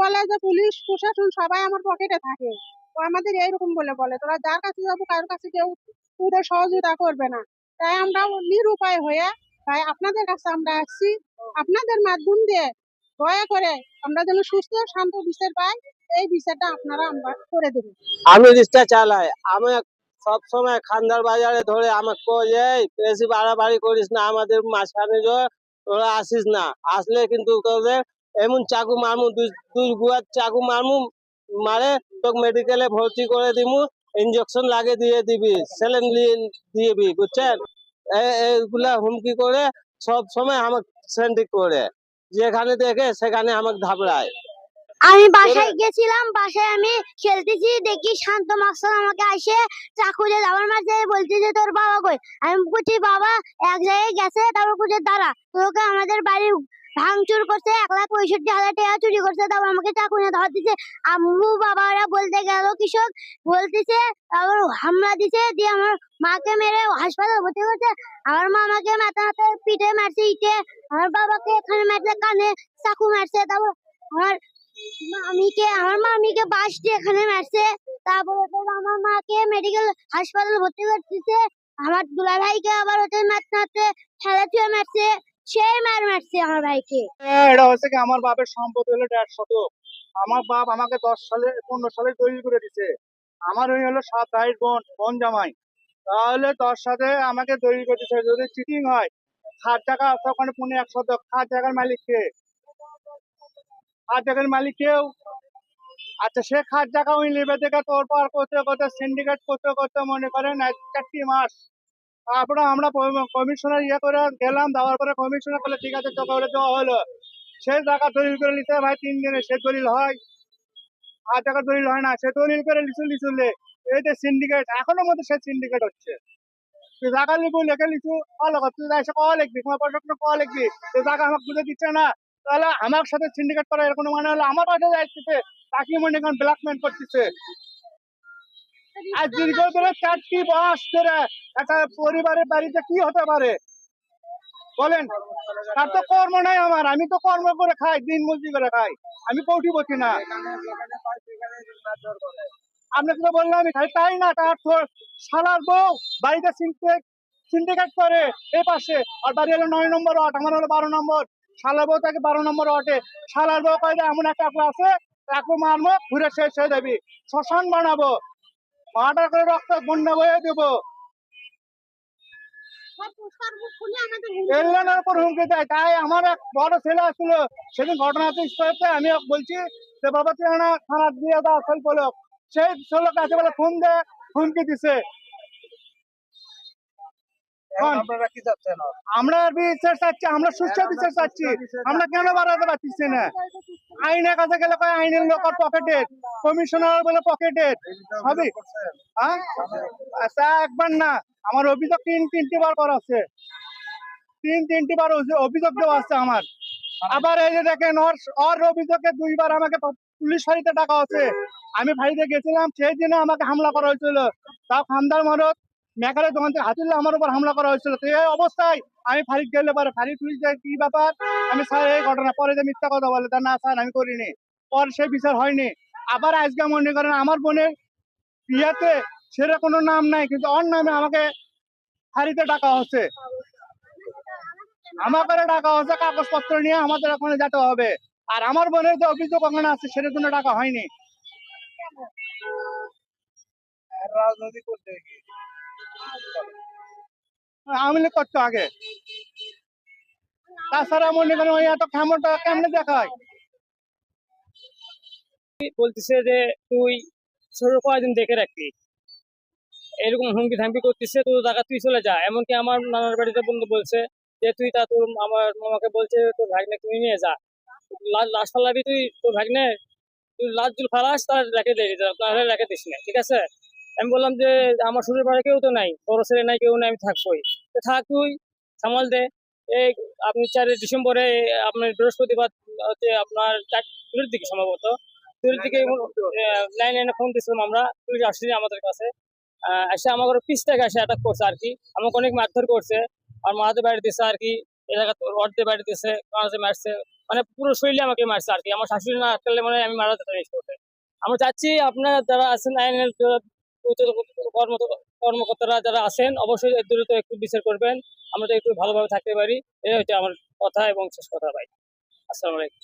বলে যে, পুলিশ, প্রশাসন সবাই আমার পকেটে থাকে। ও আমাদের এইরকম বলে বলে, তোরা যার কাছে যাব, কারোর কাছে কেউ তোদের সহযোগিতা করবে না। তাই আমরা নিরুপায় হয়ে তাই আপনাদের কাছে আমরা আসছি। আপনাদের মাধ্যম দিয়ে দয়া করে আমরা যেন সুস্থ, শান্ত বিচার পাই। এই বিচারটা আপনারা আমরা করে দেবেন আমি রিক্সা চালাই। আমি সব সময় খান্দার বাজারে ধরে আমাকে কয় বেশি বাড়াবাড়ি করিস না, আমাদের মাঝখানে তোরা আসিস না। আসলে কিন্তু তোদের এমন চাকু মারমু দুই গুয়ার চাকু মারমু, মারে তোকে মেডিকেলে ভর্তি করে দিমু ইঞ্জেকশন লাগিয়ে দিয়ে দিবি স্যালাইন দিয়ে দিবি, বুঝছেন? এ- এইগুলা হুমকি করে সব সময় আমাকে সেন্ডিক করে, যেখানে দেখে সেখানে আমাকে ঘাবড়ায়। আমি বাসায় গেছিলাম, বাসায় আমি খেলতেছি, দেখি শান্ত মাস্টার আমাকে আসে চাকু দিয়ে আমার মাঝে বলতেছে তোর বাবা কই? আমি বলছি, বাবা, এক জায়গায় গেছে, তারপর দাঁড়া, তোকে আমাদের বাড়ি ভাঙচুর করছে এক লাখ পঁয়ষট্টি হাজার টাকা চুরি করছে তারপর আমাকে চাকু নিয়ে ধর দিছে আম্মু বাবারা বলতে গেল, কৃষক বলতেছে, তারপর হামলা দিছে, দিয়ে আমার মাকে মেরে হাসপাতালে ভর্তি করছে। আমার মা আমাকে মাথা মাথায় পিঠে মারছে, ইটে। আমার বাবাকে এখানে মারছে, কানে চাকু মারছে, তারপর আমার মামিকে আমার মামিকে বাস দিয়ে এখানে মারছে। তারপরে তোর আমার মাকে মেডিকেল হাসপাতালে ভর্তি করতেছে। আমার দুলা ভাইকে আবার হচ্ছে মারতে মারতে খেলা ছুঁয়ে মারছে। সেই মার মারছে আমার ভাইকে। হ্যাঁ, এটা হচ্ছে কি আমার বাপের হলো দেড় আমার বাপ আমাকে দশ সালে পনেরো সালে তৈরি করে দিছে। আমার ওই হলো সাত বোন বোন জামাই। তাহলে দশ সাথে আমাকে তৈরি করে দিছে। যদি চিটিং হয় খাট টাকা আছে ওখানে পনেরো এক শতক। খাট জায়গার মালিক কে? খাট জায়গার মালিক কেউ? আচ্ছা সে খাট জায়গা ওই নেবে থেকে তোর পার করতে করতে সিন্ডিকেট করতে করতে মনে করেন এক চারটি মাস তারপরে আমরা কমিশনার ইয়ে করে গেলাম, দেওয়ার পরে কমিশনার বলে ঠিক আছে ওটা দেওয়া হলো। সেই টাকা দলিল করে নিতে ভাই, তিন দিনে সে দলিল হয়। আর টাকা দলিল হয় না, সে দলিল করে লিচু লিচুলে এই যে সিন্ডিকেট এখনও মধ্যে সে সিন্ডিকেট হচ্ছে। তুই টাকা লিখবি লেখে লিচু কথা তুই এসে কওয়া লিখবি তোমার প্রশাসন কওয়া লিখবি তুই টাকা আমাকে বুঝে দিচ্ছে না। তাহলে আমার সাথে সিন্ডিকেট করা এরকম মানে হলো, আমার পাশে যাচ্ছে তাকে মনে এখন ব্ল্যাকমেল করতেছে। আর দীর্ঘ ধরে চারটি বাস ধরে একটা পরিবারের বাড়িতে কি হতে পারে? বলেন। তার তো কর্ম নাই আমার। আমি তো কর্ম করে খাই, দিন মজুরি করে খাই। আমি কোটিপতি না। আপনাকে তো বললাম আমি খাই। তাই না? তার তো শালার বউ বাড়িতে সিন্ডিকেট করে এ পাশে। আর বাড়ি হলো নয় নম্বর ওয়ার্ড, আমার হলো বারো নম্বর। শালার বউ থাকে বারো নম্বর ওয়ার্ডে। শালার বউ কয়ে এমন একটা আছে তাকে মারবো ঘুরে শেষ হয়ে যাবি। শ্মশান বানাবো। মার্ডার করে রক্ত বন্যা বয়ে দেবো। উপর হুমকি দেয়। তাই আমার এক বড় ছেলে সেদিন আমি বলছি যে বাবা তুই না দিয়ে দাও বলো সেই ছেলে কাছে বলে ফোন দে হুমকি দিছে। আমরা বিচার চাচ্ছি আমরা সুস্থ বিচার চাচ্ছি। আমরা কেন বাড়াতে পারতেছি না? আইনের কাছে গেলে আইনের লোক পকেটেড কমিশনার বলে সবই হ্যাঁ আচ্ছা একবার না, আমার অভিযোগ তিন, তিনটি বার করা আছে। তিন, তিনটি বার অভিযোগ দেওয়া আছে আমার। আবার এই যে দেখেন, ওর অভিযোগে দুইবার আমাকে পুলিশ ফাঁড়িতে ডাকা আছে আমি ফাঁড়িতে গেছিলাম, সেই দিনে আমাকে হামলা করা হয়েছিল। তাও খান্দার মারত মেকারের দোকান থেকে হাতিলে আমার উপর হামলা করা হয়েছিল। তো এই অবস্থায় আমি ফাঁড়ি গেলে পরে ফাঁড়ি পুলিশ যায়, কি ব্যাপার? আমি স্যার এই ঘটনা পরে যে মিথ্যা কথা বলে তা না স্যার আমি করিনি। পরে সেই বিচার হয়নি। আবার আজকে মনে করেন আমার বোনের বিয়াতে সেটা কোনো নাম নাই কিন্তু ওর নামে আমাকে ফাঁড়িতে ডাকা হচ্ছে। আমাকে ডাকা হচ্ছে কাগজপত্র নিয়ে আমাদের ওখানে যেতে হবে। আর আমার বোনের যে অভিযোগ ওখানে আছে সেটার জন্য ডাকা হয়নি। রাজনৈতিক করতে করতো আগে। তাছাড়া মনে করেন ওই এত কেমনে দেখায়? বলতেছে যে, তুই কয়েকদিন দেখে এরকম হুমকি ধামকি করতেছে তো জায়গা তুই চলে যা। এমনকি আমার নানার বাড়িতে বন্ধু বলছে যে, তুই তা তোর আমার মামাকে বলছে, তোর ভাগ্নে তুই নিয়ে যা। লাশ ফালাবি তুই, তোর ভাগ্নে। তুই লাশ জুল ফালাস, তাহলে রেখে দে, তাহলে রেখে দিস না, ঠিক আছে? আমি বললাম যে আমার শ্বশুর বাড়ি কেউ তো নাই বড় ছেলে নাই কেউ নাই আমি থাকবোই। তো থাক তুই সামাল দে। এই আপনি চার ডিসেম্বরে আপনার বৃহস্পতিবার হচ্ছে আপনার চারটের দিকে সম্ভবত। দুটোর দিকে লাইন লাইনে ফোন দিয়েছিলাম আমরা পুলিশ আসছে আমাদের কাছে। এসে আমাকে পিস থেকে এসে অ্যাটাক করছে আর কি আমাকে অনেক মারধর করছে। আর মাথাতে বাইরে দিচ্ছে আর কি এলাকা অর্ধে বাড়ি দিয়েছে কাঁচে মারছে। মানে পুরো শরীরে আমাকে মারছে আর কি আমার শাশুড়ি না আটকালে মানে আমি মারা যেতাম এই মুহূর্তে। আমরা চাচ্ছি আপনারা যারা আছেন আইনের কর্মকর্তারা যারা আছেন, অবশ্যই দ্রুত একটু বিচার করবেন। আমরা তো একটু ভালোভাবে থাকতে পারি। এটা হচ্ছে আমার কথা এবং শেষ কথা, ভাই। আসসালামু আলাইকুম।